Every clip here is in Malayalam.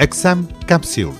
എക്സാം കാപ്സ്യൂൾ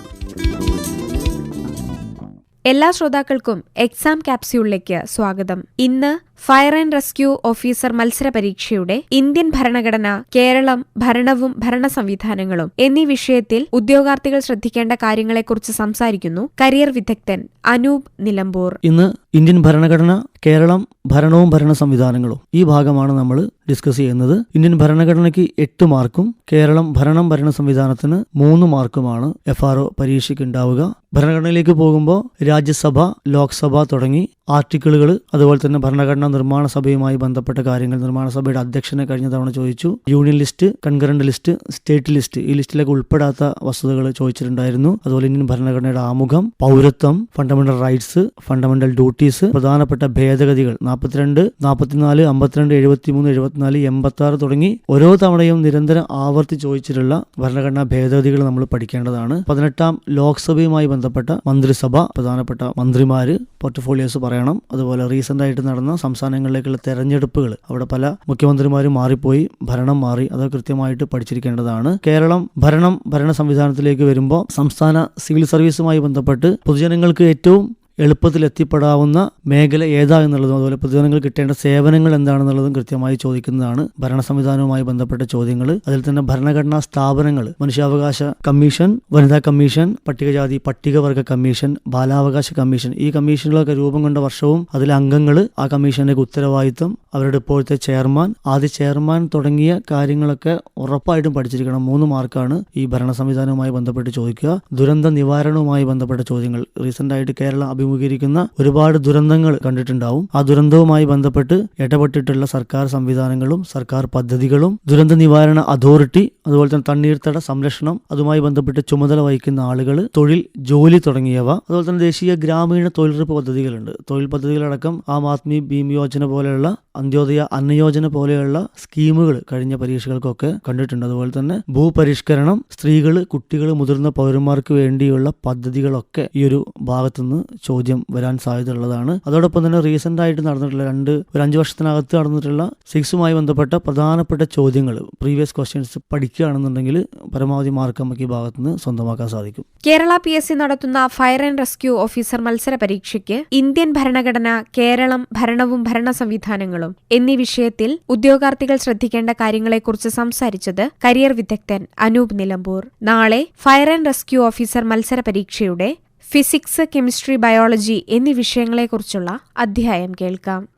എല്ലാ ശ്രോതാക്കൾക്കും എക്സാം ക്യാപ്സ്യൂളിലേക്ക് സ്വാഗതം. ഇന്ന് ഫയർ ആൻഡ് റെസ്ക്യൂ ഓഫീസർ മത്സര പരീക്ഷയുടെ ഇന്ത്യൻ ഭരണഘടന കേരളം ഭരണവും ഭരണ സംവിധാനങ്ങളും എന്നീ വിഷയത്തിൽ ഉദ്യോഗാർത്ഥികൾ ശ്രദ്ധിക്കേണ്ട കാര്യങ്ങളെക്കുറിച്ച് സംസാരിക്കുന്നു കരിയർ വിദഗ്ധൻ അനൂപ് നിലമ്പൂർ. ഇന്ന് ഇന്ത്യൻ ഭരണഘടന കേരളം ഭരണവും ഭരണ സംവിധാനങ്ങളും ഈ ഭാഗമാണ് നമ്മൾ ഡിസ്കസ് ചെയ്യുന്നത്. ഇന്ത്യൻ ഭരണഘടനയ്ക്ക് എട്ട് മാർക്കും കേരളം ഭരണം ഭരണ സംവിധാനത്തിന് മൂന്ന് മാർക്കുമാണ് എഫ് ആർ ഒ പരീക്ഷയ്ക്ക് ഉണ്ടാവുക. ഭരണഘടനയിലേക്ക് പോകുമ്പോൾ രാജ്യസഭ ലോക്സഭ തുടങ്ങി ആർട്ടിക്കിളുകൾ അതുപോലെ തന്നെ ഭരണഘടനാ നിർമ്മാണ സഭയുമായി ബന്ധപ്പെട്ട കാര്യങ്ങൾ നിർമ്മാണ സഭയുടെ അധ്യക്ഷനെ കഴിഞ്ഞ തവണ ചോദിച്ചു. Union list concurrent list state list ഈ ലിസ്റ്റിലേക്ക് ഉൾപ്പെടാത്ത വസ്തുതകൾ ചോദിച്ചിട്ടുണ്ടായിരുന്നു. അതുപോലെ ഇന്ത്യൻ ഭരണഘടനയുടെ ആമുഖം പൗരത്വം ഫണ്ടമെന്റൽ റൈറ്റ്സ് ഫണ്ടമെന്റൽ ഡ്യൂട്ടീസ് പ്രധാനപ്പെട്ട ഭേദഗതികൾ നാൽപ്പത്തിരണ്ട് നാൽപ്പത്തിനാല് അമ്പത്തിരണ്ട് എഴുപത്തിമൂന്ന് എഴുപത്തിനാല് എൺപത്തി ആറ് തുടങ്ങി ഓരോ തവണയും നിരന്തരം ആവർത്തി ചോദിച്ചിട്ടുള്ള ഭരണഘടനാ ഭേദഗതികൾ നമ്മൾ പഠിക്കേണ്ടതാണ്. പതിനെട്ടാം ലോക്സഭയുമായി ബന്ധപ്പെട്ട മന്ത്രിസഭ പ്രധാനപ്പെട്ട മന്ത്രിമാര് പോർട്ട്ഫോളിയോസ് പറയണം. അതുപോലെ റീസെന്റ് ആയിട്ട് നടന്ന സംസ്ഥാനങ്ങളിലേക്കുള്ള തെരഞ്ഞെടുപ്പുകൾ അവിടെ പല മുഖ്യമന്ത്രിമാരും മാറിപ്പോയി ഭരണം മാറി അത് കൃത്യമായിട്ട് പഠിച്ചിരിക്കേണ്ടതാണ്. കേരളം ഭരണം ഭരണ സംവിധാനത്തിലേക്ക് വരുമ്പോൾ സംസ്ഥാന സിവിൽ സർവീസുമായി ബന്ധപ്പെട്ട് പൊതുജനങ്ങൾക്ക് ഏറ്റവും എളുപ്പത്തിൽ എത്തിപ്പെടാവുന്ന മേഖല ഏതാ എന്നുള്ളതും അതുപോലെ പൊതുജനങ്ങൾ കിട്ടേണ്ട സേവനങ്ങൾ എന്താണെന്നുള്ളതും കൃത്യമായി ചോദിക്കുന്നതാണ് ഭരണ സംവിധാനവുമായി ബന്ധപ്പെട്ട ചോദ്യങ്ങൾ. അതിൽ തന്നെ ഭരണഘടനാ സ്ഥാപനങ്ങൾ മനുഷ്യാവകാശ കമ്മീഷൻ വനിതാ കമ്മീഷൻ പട്ടികജാതി പട്ടികവർഗ കമ്മീഷൻ ബാലാവകാശ കമ്മീഷൻ. ഈ കമ്മീഷനുകളൊക്കെ രൂപം കൊണ്ട വർഷവും അതിലെ അംഗങ്ങൾ ആ കമ്മീഷന്റെ ഉത്തരവാദിത്വം അവരുടെ ഇപ്പോഴത്തെ ചെയർമാൻ. ആദ്യ ചെയർമാൻ തുടങ്ങിയ കാര്യങ്ങളൊക്കെ ഉറപ്പായിട്ടും പഠിച്ചിരിക്കണം. മൂന്ന് മാർക്കാണ് ഈ ഭരണ സംവിധാനവുമായി ബന്ധപ്പെട്ട് ചോദിക്കുക. ദുരന്ത നിവാരണവുമായി ബന്ധപ്പെട്ട ചോദ്യങ്ങൾ. റീസെന്റ് ആയിട്ട് കേരളം അഭിമുഖീകരിക്കുന്ന ഒരുപാട് ദുരന്തങ്ങൾ കണ്ടിട്ടുണ്ടാവും. ആ ദുരന്തവുമായി ബന്ധപ്പെട്ട് ഇടപെട്ടിട്ടുള്ള സർക്കാർ സംവിധാനങ്ങളും സർക്കാർ പദ്ധതികളും ദുരന്ത നിവാരണ അതോറിറ്റി അതുപോലെ തന്നെ തണ്ണീർത്തട സംരക്ഷണം അതുമായി ബന്ധപ്പെട്ട് ചുമതല വഹിക്കുന്ന ആളുകൾ തൊഴിൽ ജോലി തുടങ്ങിയവ അതുപോലെ തന്നെ ദേശീയ ഗ്രാമീണ തൊഴിലുറപ്പ് പദ്ധതികളുണ്ട്. തൊഴിൽ പദ്ധതികളടക്കം ആം ആദ്മി ഭീം യോജന പോലെയുള്ള അന്ത്യോദയ അന്നയോജന പോലെയുള്ള സ്കീമുകൾ കഴിഞ്ഞ പരീക്ഷകൾക്കൊക്കെ കണ്ടിട്ടുണ്ട്. അതുപോലെ തന്നെ ഭൂപരിഷ്കരണം സ്ത്രീകൾ കുട്ടികൾ മുതിർന്ന പൗരന്മാർക്ക് വേണ്ടിയുള്ള പദ്ധതികളൊക്കെ ഈ ഒരു ഭാഗത്തുനിന്ന് ചോദ്യം വരാൻ സാധ്യത ഉള്ളതാണ് അതോടൊപ്പം തന്നെ റീസെന്റ് ആയിട്ട് നടന്നിട്ടുള്ള രണ്ട് ഒരു അഞ്ച് വർഷത്തിനകത്ത് നടന്നിട്ടുള്ള സിക്സുമായി ബന്ധപ്പെട്ട പ്രധാനപ്പെട്ട ചോദ്യങ്ങൾ പ്രീവിയസ് ക്വസ്റ്റ്യൻസ് പഠിക്കുകയാണെന്നുണ്ടെങ്കിൽ പരമാവധി മാർക്ക് നമുക്ക് ഈ ഭാഗത്തുനിന്ന് സ്വന്തമാക്കാൻ സാധിക്കും. കേരള പി എസ് സി നടത്തുന്ന ഫയർ ആൻഡ് റെസ്ക്യൂ ഓഫീസർ മത്സര പരീക്ഷയ്ക്ക് ഇന്ത്യൻ ഭരണഘടന കേരളം ഭരണവും ഭരണ സംവിധാനങ്ങളും എന്നീ വിഷയത്തിൽ ഉദ്യോഗാർത്ഥികൾ ശ്രദ്ധിക്കേണ്ട കാര്യങ്ങളെക്കുറിച്ച് സംസാരിച്ചത് കരിയർ വിദഗ്ധൻ അനൂപ് നിലമ്പൂർ. നാളെ ഫയർ ആൻഡ് റെസ്ക്യൂ ഓഫീസർ മത്സര പരീക്ഷയുടെ ഫിസിക്സ് കെമിസ്ട്രി ബയോളജി എന്നീ വിഷയങ്ങളെക്കുറിച്ചുള്ള അധ്യായം കേൾക്കാം.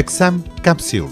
Exam capsule